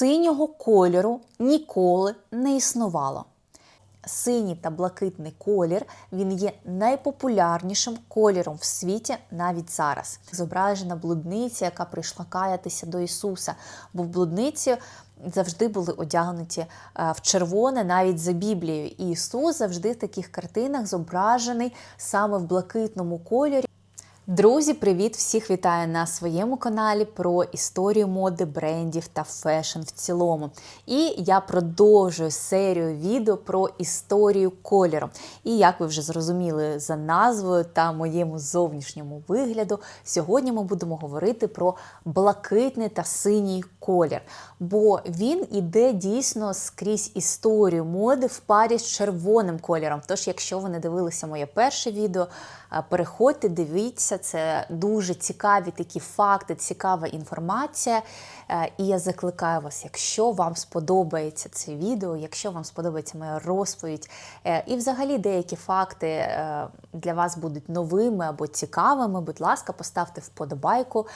Синього кольору ніколи не існувало. Синій та блакитний колір він є найпопулярнішим кольором в світі навіть зараз. Зображена блудниця, яка прийшла каятися до Ісуса, бо в блудниці завжди були одягнуті е, в червоне навіть за Біблією. І Ісус завжди в таких картинах зображений саме в блакитному кольорі. Друзі, привіт! Всіх вітаю на своєму каналі про історію моди, брендів та фешн в цілому. І я продовжую серію відео про історію кольору. І як ви вже зрозуміли за назвою та моєму зовнішньому вигляду, сьогодні ми будемо говорити про блакитний та синій колір. Бо він іде дійсно скрізь історію моди в парі з червоним кольором. Тож, якщо ви не дивилися моє перше відео, е, переходьте, дивіться, це дуже цікаві такі факти, цікава інформація. Е, І я закликаю вас, якщо вам сподобається це відео, якщо вам сподобається моя розповідь, е, і взагалі деякі факти е, для вас будуть новими або цікавими, будь ласка, поставте вподобайку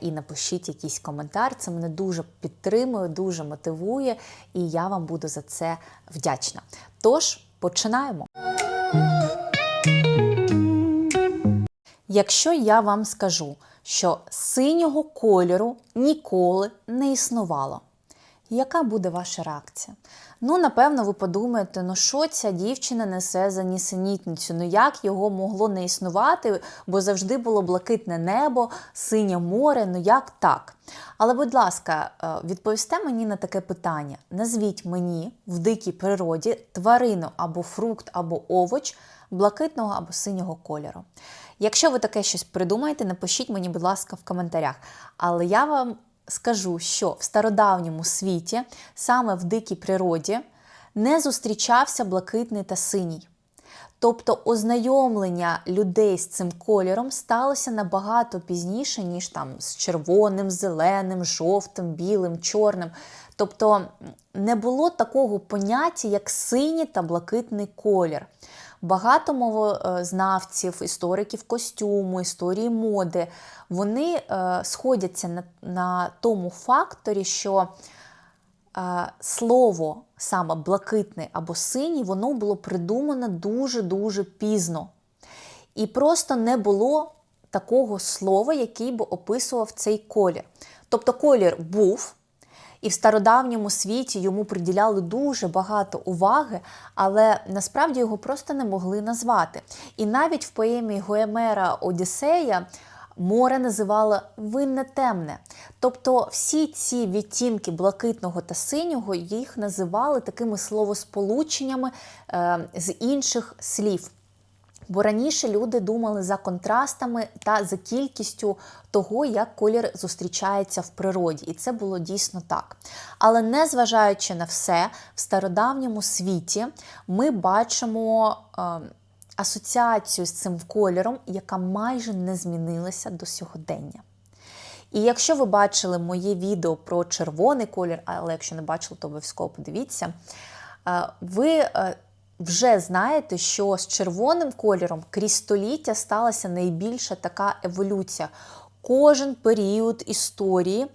і напишіть якийсь коментар. Це мене дуже підтримує, дуже мотивує, і я вам буду за це вдячна. Тож починаємо. Якщо я вам скажу, що синього кольору ніколи не існувало, яка буде ваша реакція? Ну, напевно, ви подумаєте, ну що ця дівчина несе за нісенітницю? Ну як його могло не існувати, бо завжди було блакитне небо, синє море, ну як так? Але, будь ласка, е, відповісте мені на таке питання: назвіть мені в дикій природі тварину або фрукт, або овоч блакитного або синього кольору. Якщо ви таке щось придумаєте, напишіть мені, будь ласка, в коментарях. Але я вам скажу, що в стародавньому світі, саме в дикій природі, не зустрічався блакитний та синій. Тобто ознайомлення людей з цим кольором сталося набагато пізніше, ніж там з червоним, зеленим, жовтим, білим, чорним. Тобто не було такого поняття, як синій та блакитний колір. Багато мовознавців, істориків костюму, історії моди, вони е, сходяться на, на тому факторі, що е, слово саме блакитний або синій, воно було придумано дуже-дуже пізно. І просто не було такого слова, який би описував цей колір. Тобто колір був. І в стародавньому світі йому приділяли дуже багато уваги, але насправді його просто не могли назвати. І навіть в поемі Гоемера Одіссея море називало винне темне. Тобто всі ці відтінки блакитного та синього їх називали такими словосполученнями е, з інших слів. Бо раніше люди думали за контрастами та за кількістю того, як колір зустрічається в природі, і це було дійсно так. Але незважаючи на все, в стародавньому світі ми бачимо е, асоціацію з цим кольором, яка майже не змінилася до сьогодення. І якщо ви бачили моє відео про червоний колір, але якщо не бачили, то обов'язково подивіться, е, ви. Е, вже знаєте, що з червоним кольором крізь століття сталася найбільша така еволюція. Кожен період історії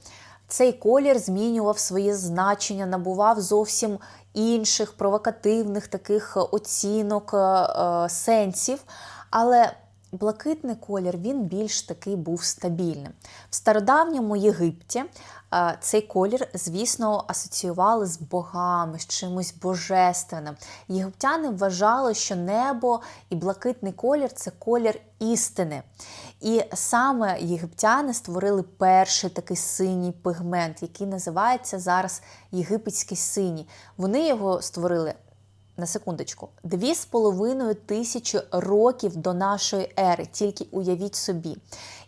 цей колір змінював своє значення, набував зовсім інших провокативних таких оцінок, е, сенсів. Але блакитний колір він більш такий був стабільним. В стародавньому Єгипті е, цей колір, звісно, асоціювали з богами, з чимось божественним. Єгиптяни вважали, що небо і блакитний колір це колір істини. І саме єгиптяни створили перший такий синій пігмент, який називається зараз єгипетський синій. Вони його створили на секундочку, дві з половиною тисячі років до нашої ери, тільки уявіть собі.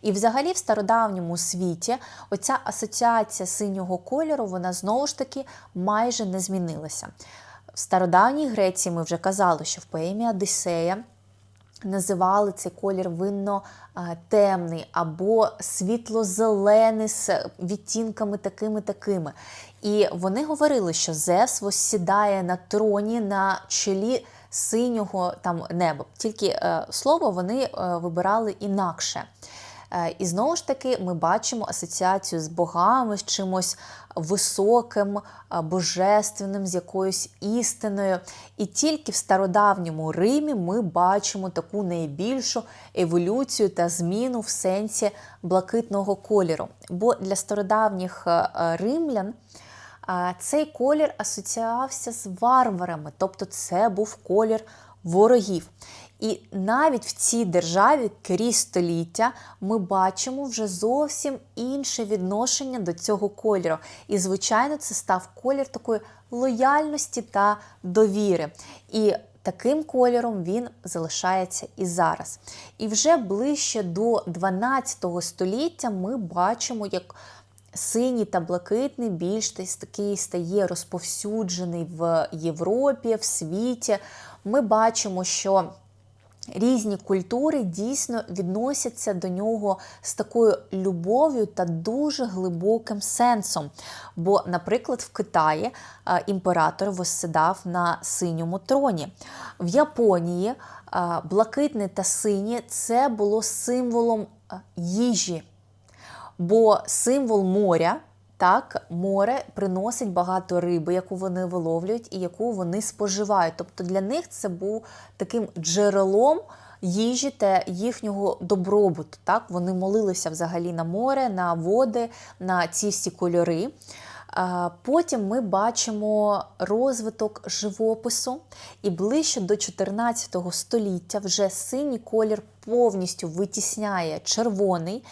І взагалі в стародавньому світі оця асоціація синього кольору, вона знову ж таки майже не змінилася. В стародавній Греції ми вже казали, що в поемі Одіссея називали цей колір винно темний або світло-зелений з відтінками такими-такими. І вони говорили, що Зевс восідає на троні на чолі синього там неба. Тільки е, слово вони е, вибирали інакше. Е, І знову ж таки ми бачимо асоціацію з богами, з чимось високим, е, божественним, з якоюсь істиною. І тільки в стародавньому Римі ми бачимо таку найбільшу еволюцію та зміну в сенсі блакитного кольору. Бо для стародавніх е, е, римлян цей колір асоціювався з варварами, тобто це був колір ворогів. І навіть в цій державі крізь століття ми бачимо вже зовсім інше відношення до цього кольору. І, звичайно, це став колір такої лояльності та довіри. І таким кольором він залишається і зараз. І вже ближче до 12 століття ми бачимо, як Синій та блакитний більш такий стає розповсюджений в Європі, в світі. Ми бачимо, що різні культури дійсно відносяться до нього з такою любов'ю та дуже глибоким сенсом. Бо, наприклад, в Китаї імператор восседав на синьому троні. В Японії блакитне та синє це було символом їжі. Бо символ моря, так, море приносить багато риби, яку вони виловлюють і яку вони споживають. Тобто для них це був таким джерелом їжі та їхнього добробуту. Так? Вони молилися взагалі на море, на води, на ці всі кольори. Потім ми бачимо розвиток живопису, і ближче до 14 століття вже синій колір повністю витісняє червоний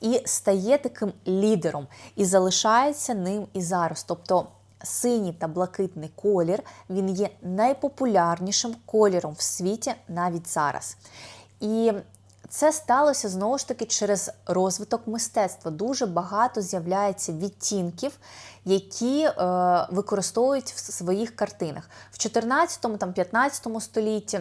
і стає таким лідером, і залишається ним і зараз. Тобто синій та блакитний колір він є найпопулярнішим кольором в світі навіть зараз. І це сталося знову ж таки через розвиток мистецтва. Дуже багато з'являється відтінків, які е, використовують в своїх картинах в 14-15 столітті.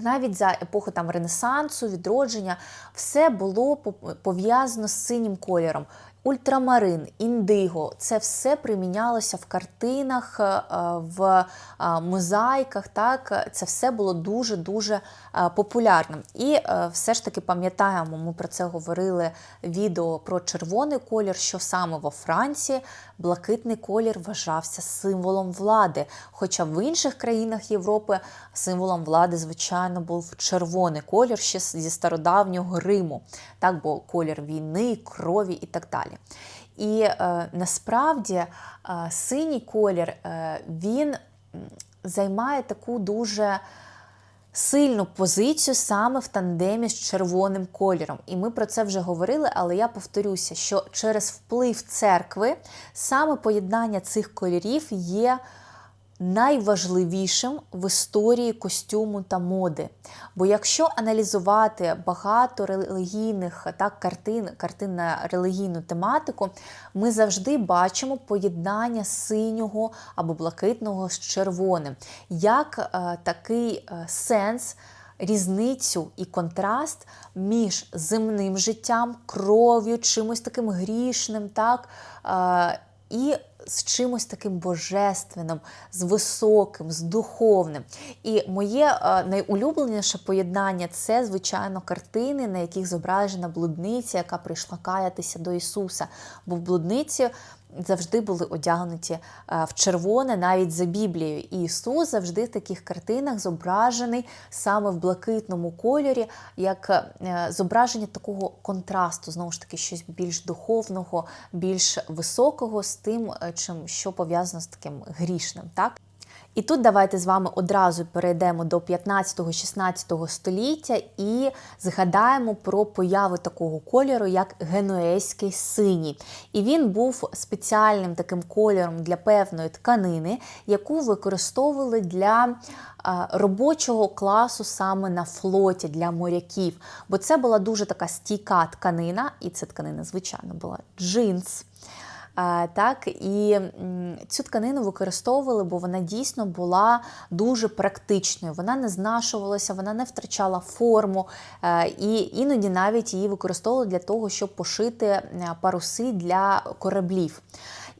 Навіть за епоху там Ренесансу, відродження, все було пов'язано з синім кольором. Ультрамарин, індиго це все примінялося в картинах, е, в е, мозаїках. Так, Це все було дуже-дуже е, популярним. І все ж таки пам'ятаємо, ми про це говорили відео про червоний колір, що саме во Франції блакитний колір вважався символом влади. Хоча в інших країнах Європи символом влади, звичайно, був червоний колір ще зі стародавнього Риму, так, бо колір війни, крові і так далі. І е, насправді е, синій колір е, він займає таку дуже сильну позицію саме в тандемі з червоним кольором. І ми про це вже говорили, але я повторюся, що через вплив церкви саме поєднання цих кольорів є найважливішим в історії костюму та моди. Бо якщо аналізувати багато релігійних так, картин, картин на релігійну тематику, ми завжди бачимо поєднання синього або блакитного з червоним, як е, такий е, сенс. Різницю і контраст між земним життям, кров'ю, чимось таким грішним, так, е, і з чимось таким божественним, з високим, з духовним. І моє е, найулюбленіше поєднання це, звичайно, картини, на яких зображена блудниця, яка прийшла каятися до Ісуса. Бо в блудниці завжди були одягнуті е, в червоне, навіть за Біблією. І Ісус завжди в таких картинах зображений саме в блакитному кольорі, як е, зображення такого контрасту, знову ж таки, щось більш духовного, більш високого з тим, е, чим що пов'язано з таким грішним. так? І тут давайте з вами одразу перейдемо до 15-16 століття і згадаємо про появу такого кольору, як генуезький синій. І він був спеціальним таким кольором для певної тканини, яку використовували для робочого класу саме на флоті для моряків. Бо це була дуже така стійка тканина, і ця тканина, звичайно, була джинс. Так, І цю тканину використовували, бо вона дійсно була дуже практичною. Вона не знашувалася, вона не втрачала форму, е, і іноді навіть її використовували для того, щоб пошити е, паруси для кораблів.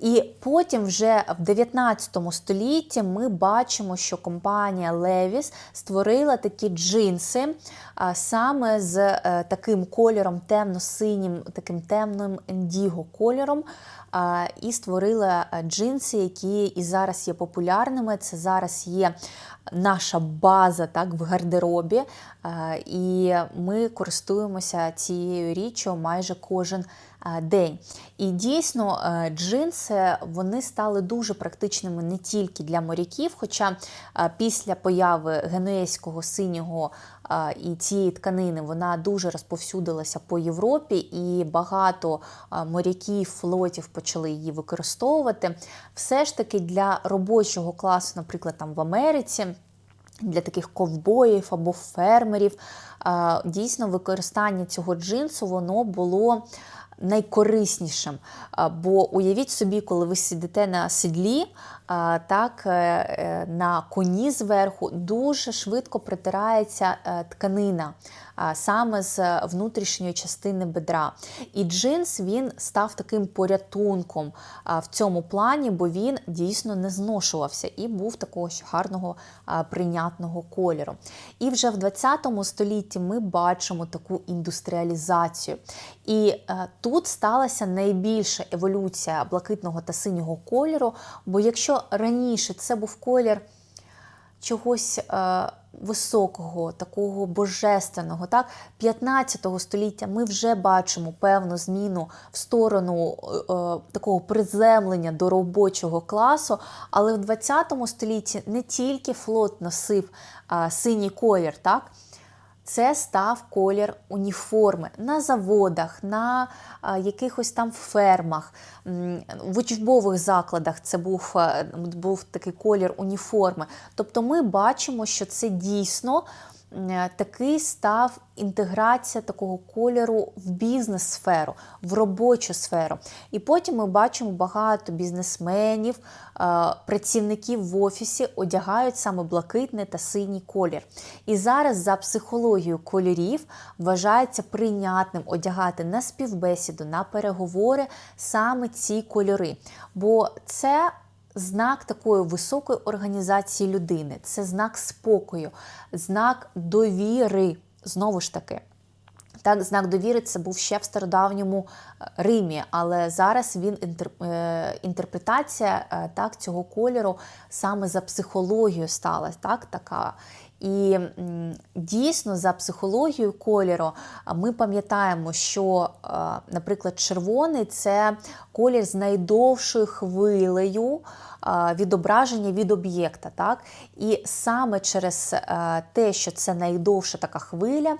І потім, вже в 19 столітті, ми бачимо, що компанія Levi's створила такі джинси саме з е, таким кольором, темно-синім, таким темним індіго кольором. І створила е, джинси, які і зараз є популярними. Це зараз є наша база так, в гардеробі. Е, І ми користуємося цією річчю майже кожен е, день. І дійсно, е, джинси вони стали дуже практичними не тільки для моряків, хоча е, після появи генуезького синього е, і цієї тканини вона дуже розповсюдилася по Європі, і багато моряків, флотів почали її використовувати. Все ж таки для робочого класу, наприклад, там в Америці. Для таких ковбоїв або фермерів дійсно використання цього джинсу воно було найкориснішим. Бо уявіть собі, коли ви сидите на седлі, е, так е, е, на коні зверху дуже швидко притирається е, тканина. Саме з внутрішньої частини бедра. І джинс він став таким порятунком в цьому плані, бо він дійсно не зношувався і був такого ж гарного прийнятного кольору. І вже в 20 столітті ми бачимо таку індустріалізацію. І е, тут сталася найбільша еволюція блакитного та синього кольору. Бо якщо раніше це був колір чогось е, високого, такого божественного, так 15 століття ми вже бачимо певну зміну в сторону е, е, такого приземлення до робочого класу, але в 20 столітті не тільки флот носив е, синій колір, так. Це став колір уніформи на заводах, на якихось там фермах, в учбових закладах це був, е, був такий колір уніформи. Тобто ми бачимо, що це дійсно такий став інтеграція такого кольору в бізнес-сферу, в робочу сферу. І потім ми бачимо багато бізнесменів, е, працівників в офісі одягають саме блакитний та синій колір. І зараз за психологією кольорів вважається прийнятним одягати на співбесіду, на переговори саме ці кольори. Бо це знак такої високої організації людини, це знак спокою, знак довіри. Знову ж таки. Так, знак довіри це був ще в стародавньому е, Римі, але зараз він е, інтерпретація е, так, цього кольору саме за психологію стала так, така. І дійсно за психологією кольору ми пам'ятаємо, що, наприклад, червоний це колір з найдовшою хвилею відображення від об'єкта. Так? І саме через е, те, що це найдовша така хвиля,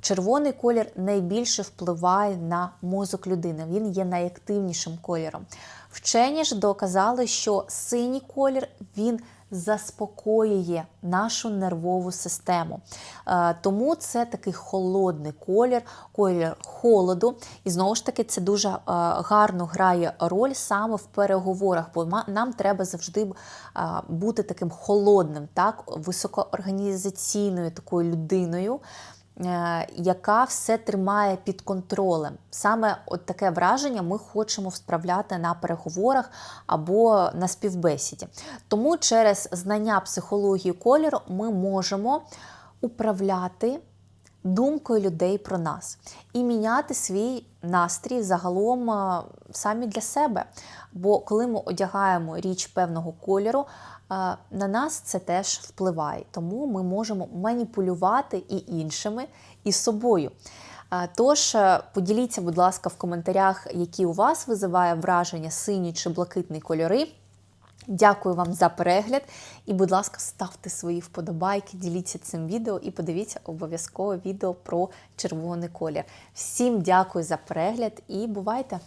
червоний колір найбільше впливає на мозок людини. Він є найактивнішим кольором. Вчені ж доказали, що синій колір він заспокоює нашу нервову систему. Е, Тому це такий холодний колір, колір холоду. І знову ж таки, це дуже е, гарно грає роль саме в переговорах, бо нам треба завжди е, бути таким холодним, так, високоорганізаційною такою людиною. Е, Яка все тримає під контролем. Саме от таке враження ми хочемо справляти на переговорах або на співбесіді. Тому через знання психології кольору ми можемо управляти думкою людей про нас і міняти свій настрій загалом самі для себе. Бо коли ми одягаємо річ певного кольору, на нас це теж впливає. Тому ми можемо маніпулювати і іншими, і собою. Тож е, поділіться, будь ласка, в коментарях, які у вас визиває враження синій чи блакитний кольори. Дякую вам за перегляд. І, будь ласка, ставте свої вподобайки, діліться цим відео і подивіться обов'язково відео про червоний колір. Всім дякую за перегляд і бувайте!